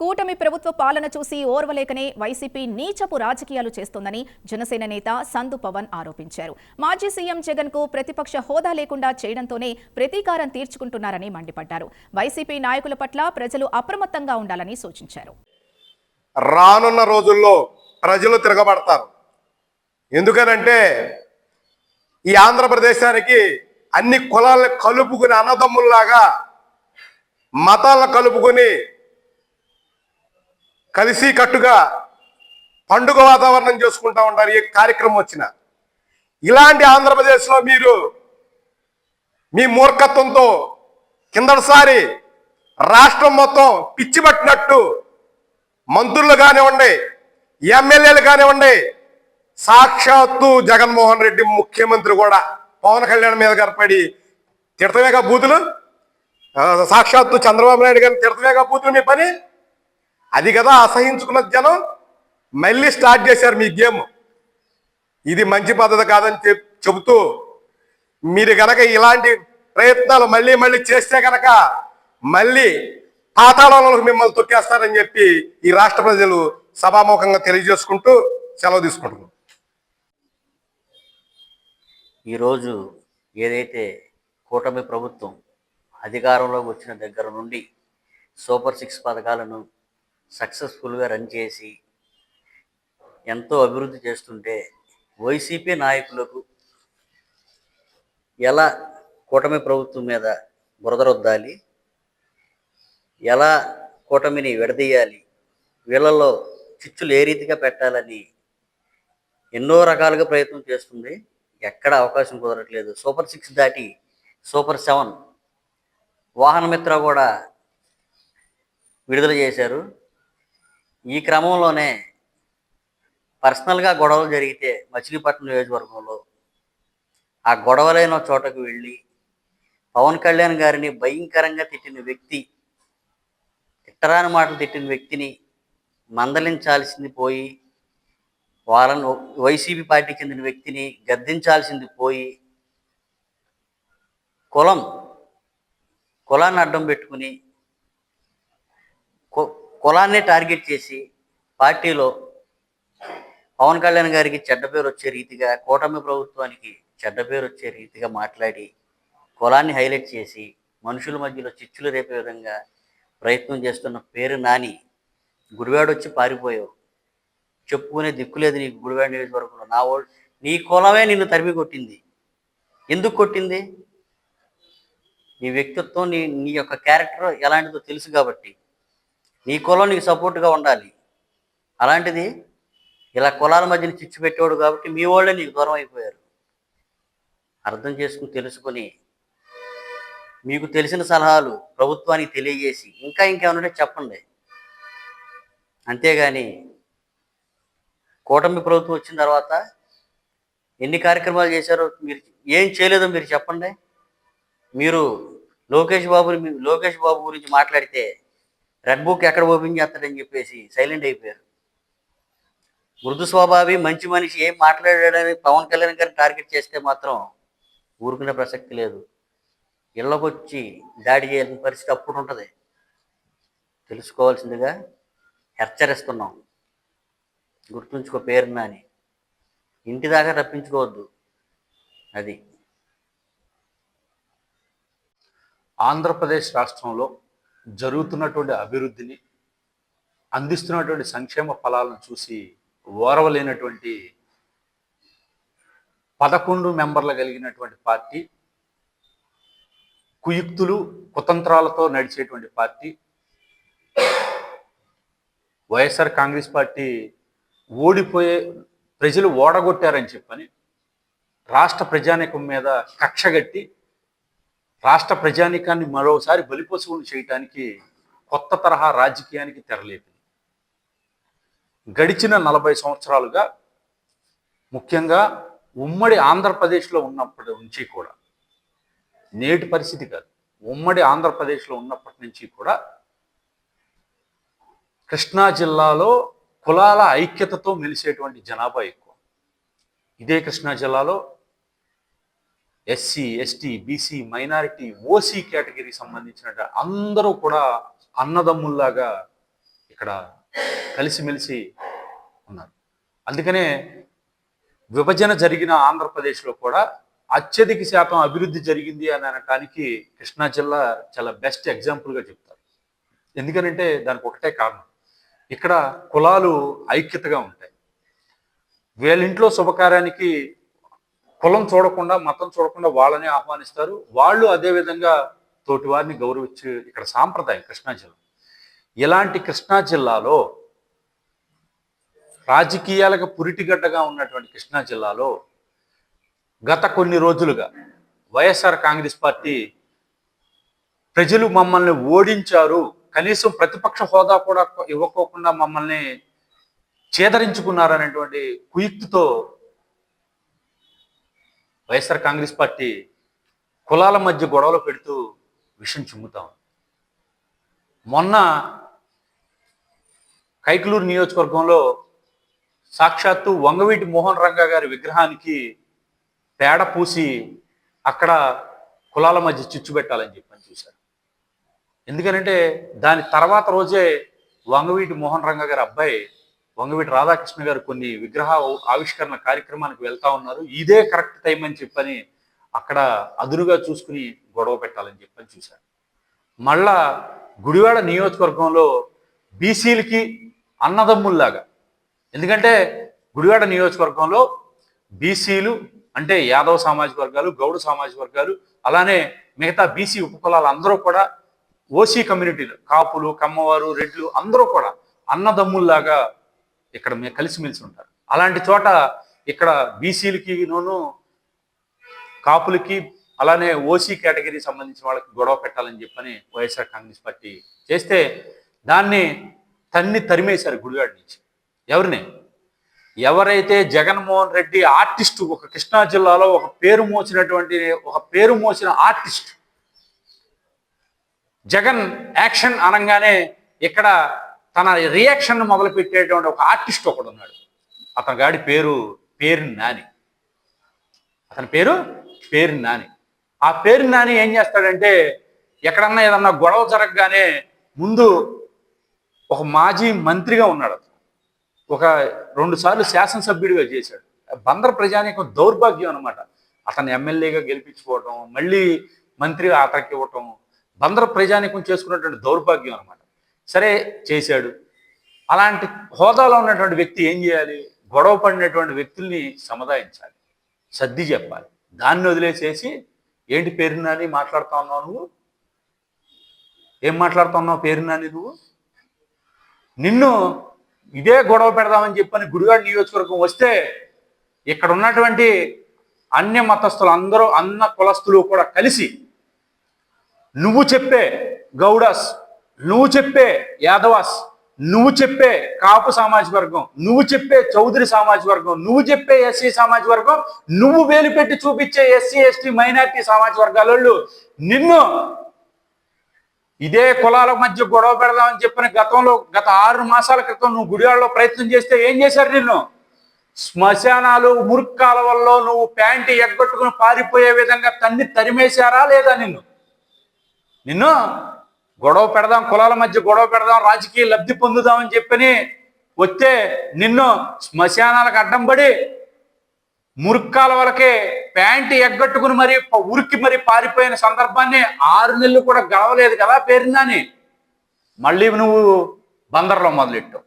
కూటమి ప్రభుత్వ పాలన చూసి ఓర్వలేకనే వైసీపీ నీచపు రాజకీయాలు చేస్తోందని జనసేన నేత సందు పవన్ ఆరోపించారు. మాజీ సీఎం జగన్కు ప్రతిపక్ష హోదా లేకుండా చేయడంతోనే ప్రతీకారం తీర్చుకుంటున్నారని మండిపడ్డారు. వైసీపీ నాయకుల పట్ల ప్రజలు అప్రమత్తంగా ఉండాలని సూచించారు. రానున్న రోజుల్లో ప్రజలు తిరగబడతారు. ఎందుకనంటే ఈ ఆంధ్రప్రదేశానికి అన్ని కులాలను కలుపుకుని అన్నదమ్ముల్లాగా మతాలను కలుపుకుని కలిసి కట్టుగా పండుగ వాతావరణం చేసుకుంటా ఉంటారు ఏ కార్యక్రమం వచ్చిన. ఇలాంటి ఆంధ్రప్రదేశ్లో మీరు మీ మూర్ఖత్వంతో కిందటిసారి రాష్ట్రం మొత్తం పిచ్చి పట్టినట్టు మంత్రులు కానివ్వండి ఎమ్మెల్యేలు కానివ్వండి సాక్షాత్తు జగన్మోహన్ రెడ్డి ముఖ్యమంత్రి కూడా పవన్ కళ్యాణ్ మీద గడపడి తిడతమేగా బూతులు? సాక్షాత్తు చంద్రబాబు నాయుడు గారిని తిడతమేగా బూతులు మీ పని? అది కదా అసహించుకున్న జనం. మళ్ళీ స్టార్ట్ చేశారు మీ గేమ్. ఇది మంచి పద్ధతి కాదని చెప్- చెబుతూ మీరు గనక ఇలాంటి ప్రయత్నాలు మళ్ళీ మళ్ళీ చేస్తే గనక మళ్ళీ పాతాళంలో మిమ్మల్ని తొక్కేస్తారని చెప్పి ఈ రాష్ట్ర ప్రజలు సభాముఖంగా తెలియజేసుకుంటూ సెలవు తీసుకుంటున్నాం. ఈరోజు ఏదైతే కూటమి ప్రభుత్వం అధికారంలోకి వచ్చిన దగ్గర నుండి సూపర్ సిక్స్ పథకాలను సక్సెస్ఫుల్గా రన్ చేసి ఎంతో అభివృద్ధి చేస్తుంటే వైసీపీ నాయకులకు ఎలా కూటమి ప్రభుత్వం మీద బురదరొద్దాలి ఎలా కూటమిని విడదీయాలి వీళ్ళలో చిచ్చులు ఏ రీతిగా పెట్టాలని ఎన్నో రకాలుగా ప్రయత్నం చేస్తుంది. ఎక్కడ అవకాశం కుదరట్లేదు. సూపర్ సిక్స్ దాటి సూపర్ సెవెన్ వాహనమిత్ర కూడా విడుదల చేశారు. ఈ క్రమంలోనే పర్సనల్గా గొడవలు జరిగితే మచిలీపట్నం నియోజకవర్గంలో ఆ గొడవలైన చోటకు వెళ్ళి పవన్ కళ్యాణ్ గారిని భయంకరంగా తిట్టిన వ్యక్తి తిట్టరాని మాటలు తిట్టిన వ్యక్తిని మందలించాల్సింది పోయి వాళ్ళను వైసీపీ పార్టీకి చెందిన వ్యక్తిని గద్దించాల్సింది పోయి కులం కులాన్ని అడ్డం పెట్టుకుని కు- కులాన్నే టార్గెట్ చేసి పార్టీలో పవన్ కళ్యాణ్ గారికి చెడ్డ పేరు వచ్చే రీతిగా కూటమి ప్రభుత్వానికి చెడ్డ పేరు వచ్చే రీతిగా మాట్లాడి కులాన్ని హైలైట్ చేసి మనుషుల మధ్యలో చిచ్చులు రేపే విధంగా ప్రయత్నం చేస్తున్న పేరు నాని గుడివాడొచ్చి పారిపోయావు. చెప్పుకునే దిక్కులేదు నీకు గుడివాడ నియోజకవర్గంలో. నా ఓ నీ కులమే నిన్ను తరిమి కొట్టింది. ఎందుకు కొట్టింది? నీ వ్యక్తిత్వం నీ నీ యొక్క క్యారెక్టర్ ఎలాంటిదో తెలుసు కాబట్టి. నీ కులం నీకు సపోర్ట్గా ఉండాలి. అలాంటిది ఇలా కులాల మధ్యన చిచ్చు పెట్టేవాడు కాబట్టి మీ వాళ్ళే నీకు దూరం అయిపోయారు. అర్థం చేసుకుని తెలుసుకొని మీకు తెలిసిన సలహాలు ప్రభుత్వానికి తెలియజేసి ఇంకా ఇంకేమన్నా చెప్పండి. అంతేగాని కూటమి ప్రభుత్వం వచ్చిన తర్వాత ఎన్ని కార్యక్రమాలు చేశారో మీరు ఏం చేయలేదో మీరు చెప్పండి. మీరు లోకేష్ బాబుని మీ- లోకేష్ బాబు గురించి మాట్లాడితే రెడ్ బుక్ ఎక్కడ ఓపెన్ చేస్తాడని చెప్పేసి సైలెంట్ అయిపోయారు. మృదు స్వభావి మంచి మనిషి ఏం మాట్లాడాడని పవన్ కళ్యాణ్ గారిని టార్గెట్ చేస్తే మాత్రం ఊరుకునే ప్రసక్తి లేదు. ఇళ్ళకొచ్చి దాడి చేయాల్సిన పరిస్థితి అప్పుడు ఉంటుంది. తెలుసుకోవాల్సిందిగా హెచ్చరిస్తున్నాం. గుర్తుంచుకో పేరున అని ఇంటి దాకా రప్పించుకోవద్దు. అది. ఆంధ్రప్రదేశ్ రాష్ట్రంలో జరుగుతున్నటువంటి అభివృద్ధిని అందిస్తున్నటువంటి సంక్షేమ ఫలాలను చూసి ఓరవలేనటువంటి పదకొండు మెంబర్లు కలిగినటువంటి పార్టీ కుయుక్తులు కుతంత్రాలతో నడిచేటువంటి పార్టీ వైఎస్ఆర్ కాంగ్రెస్ పార్టీ ఓడిపోయే ప్రజలు ఓడగొట్టారని చెప్పని రాష్ట్ర ప్రజానీకం మీద కక్షగట్టి రాష్ట్ర ప్రజానీకాన్ని మరోసారి బలిపశువులు చేయటానికి కొత్త తరహా రాజకీయానికి తెరలేపింది. గడిచిన నలభై సంవత్సరాలుగా ముఖ్యంగా ఉమ్మడి ఆంధ్రప్రదేశ్లో ఉన్నప్పటి నుంచి కూడా నేటి పరిస్థితి కాదు ఉమ్మడి ఆంధ్రప్రదేశ్లో ఉన్నప్పటి నుంచి కూడా కృష్ణా జిల్లాలో కులాల ఐక్యతతో మెలిసేటువంటి జనాభా ఎక్కువ. ఇదే కృష్ణా జిల్లాలో SC ST BC minority OC కేటగిరీకి సంబంధించిన అందరూ కూడా అన్నదమ్ముల్లాగా ఇక్కడ కలిసిమెలిసి ఉన్నారు. అందుకనే విభజన జరిగిన ఆంధ్రప్రదేశ్లో కూడా అత్యధిక శాతం అభివృద్ధి జరిగింది అని అనటానికి కృష్ణా జిల్లా చాలా బెస్ట్ ఎగ్జాంపుల్గా చెప్తారు. ఎందుకనంటే దానికి ఒకటే కారణం. ఇక్కడ కులాలు ఐక్యతగా ఉంటాయి. వీళ్ళింట్లో శుభకార్యానికి కులం చూడకుండా మతం చూడకుండా వాళ్ళని ఆహ్వానిస్తారు. వాళ్ళు అదే విధంగా తోటి వారిని గౌరవించి ఇక్కడ సాంప్రదాయం కృష్ణా జిల్లా. ఇలాంటి కృష్ణా జిల్లాలో రాజకీయాలకు పురిటిగడ్డగా ఉన్నటువంటి కృష్ణా జిల్లాలో గత కొన్ని రోజులుగా వైఎస్ఆర్ కాంగ్రెస్ పార్టీ ప్రజలు మమ్మల్ని ఓడించారు. కనీసం ప్రతిపక్ష హోదా కూడా ఇవ్వకోకుండా మమ్మల్ని చేదరించుకున్నారనేటువంటి కుయుక్తితో వైఎస్ఆర్ కాంగ్రెస్ పార్టీ కులాల మధ్య గొడవలు పెడుతూ విషం చిమ్ముతాం మొన్న కైకలూరు నియోజకవర్గంలో సాక్షాత్తు వంగవీటి మోహన్ రంగా గారి విగ్రహానికి పేడ పూసి అక్కడ కులాల మధ్య చిచ్చు పెట్టాలని చెప్పని చూశారు. ఎందుకనంటే దాని తర్వాత రోజే వంగవీటి మోహన్ రంగ గారి అబ్బాయి వంగవీటి రాధాకృష్ణ గారు కొన్ని విగ్రహ ఆవిష్కరణ కార్యక్రమానికి వెళ్తా ఉన్నారు. ఇదే కరెక్ట్ టైం అని చెప్పని అక్కడ అదునుగా చూసుకుని గొడవ పెట్టాలని చెప్పని చూశారు. మళ్ళా గుడివాడ నియోజకవర్గంలో బీసీలకి అన్నదమ్ముల్లాగా ఎందుకంటే గుడివాడ నియోజకవర్గంలో బీసీలు అంటే యాదవ సామాజిక వర్గాలు గౌడ సామాజిక వర్గాలు అలానే మిగతా బీసీ ఉపకులాలు అందరూ కూడా ఓసీ కమ్యూనిటీలు కాపులు కమ్మవారు రెడ్లు అందరూ కూడా అన్నదమ్ముల్లాగా ఇక్కడ మేము కలిసిమెలిసి ఉంటారు. అలాంటి చోట ఇక్కడ బీసీలకి నూను కాపులకి అలానే ఓసీ కేటగిరీ సంబంధించిన వాళ్ళకి గొడవ పెట్టాలని చెప్పని వైఎస్ఆర్ కాంగ్రెస్ పార్టీ చేస్తే దాన్ని తన్ని తరిమేశారు గుడివాడ నుంచి. ఎవరిని? ఎవరైతే జగన్మోహన్ రెడ్డి ఆర్టిస్టు ఒక కృష్ణా జిల్లాలో ఒక పేరు మోసినటువంటి ఒక పేరు మోసిన ఆర్టిస్ట్ జగన్ యాక్షన్ అనగానే ఇక్కడ తన రియాక్షన్ మొదలుపెట్టేటువంటి ఒక ఆర్టిస్ట్ ఒకడు ఉన్నాడు. అతని గాడి పేరు పేరు నాని. అతని పేరు పేరు నాని. ఆ పేరు నాని ఏం చేస్తాడంటే ఎక్కడన్నా ఏదన్నా గొడవ జరగగానే ముందు ఒక మాజీ మంత్రిగా ఉన్నాడు అతను. ఒక రెండు సార్లు శాసనసభ్యుడిగా చేశాడు. బందర ప్రజానీకం దౌర్భాగ్యం అనమాట అతను ఎమ్మెల్యేగా గెలిపించుకోవటం మళ్ళీ మంత్రిగా అతనికి ఇవ్వటం బందర ప్రజానీకం చేసుకున్నటువంటి దౌర్భాగ్యం అనమాట సరే చేశాడు. అలాంటి హోదాలో ఉన్నటువంటి వ్యక్తి ఏం చేయాలి? గొడవ పడినటువంటి వ్యక్తుల్ని సముదాయించాలి. సర్ది చెప్పాలి. దాన్ని వదిలేసేసి ఏంటి పేరు నాని మాట్లాడుతా ఉన్నావు నువ్వు? ఏం మాట్లాడుతా ఉన్నావు నువ్వు? నిన్ను ఇదే గొడవ పెడదామని చెప్పని గుడివాడ నియోజకవర్గం వస్తే ఇక్కడ ఉన్నటువంటి అన్య మతస్థులు అందరూ అన్న కులస్తులు కూడా కలిసి నువ్వు చెప్పే గౌడస్ నువ్వు చెప్పే యాదవాస్ నువ్వు చెప్పే కాపు సామాజిక వర్గం నువ్వు చెప్పే చౌదరి సామాజిక వర్గం నువ్వు చెప్పే ఎస్సీ సామాజిక వర్గం నువ్వు వేలు పెట్టి చూపించే ఎస్సీ ఎస్టీ మైనార్టీ సామాజిక వర్గాల వాళ్ళు నిన్ను ఇదే కులాల మధ్య గొడవ పెడదామని చెప్పిన గతంలో గత ఆరు మాసాల క్రితం నువ్వు గుడివాడలో ప్రయత్నం చేస్తే ఏం చేశారు నిన్ను? శ్మశానాలు మురుక్కాలవల్లో నువ్వు ప్యాంటు ఎగ్గొట్టుకుని పారిపోయే విధంగా తన్ని తరిమేశారా లేదా నిన్ను? నిన్ను గొడవ పెడదాం కులాల మధ్య గొడవ పెడదాం రాజకీయ లబ్ధి పొందుదామని చెప్పని వస్తే నిన్ను శ్మశానాలకు అడ్డం పడి మురుక్కాల వరకే ప్యాంటు ఎగ్గట్టుకుని మరి ఉరికి మరి పారిపోయిన సందర్భాన్ని ఆరు నెలలు కూడా గడవలేదు కదా పేరుందని. మళ్ళీ నువ్వు బందర్లో మొదలెట్టావు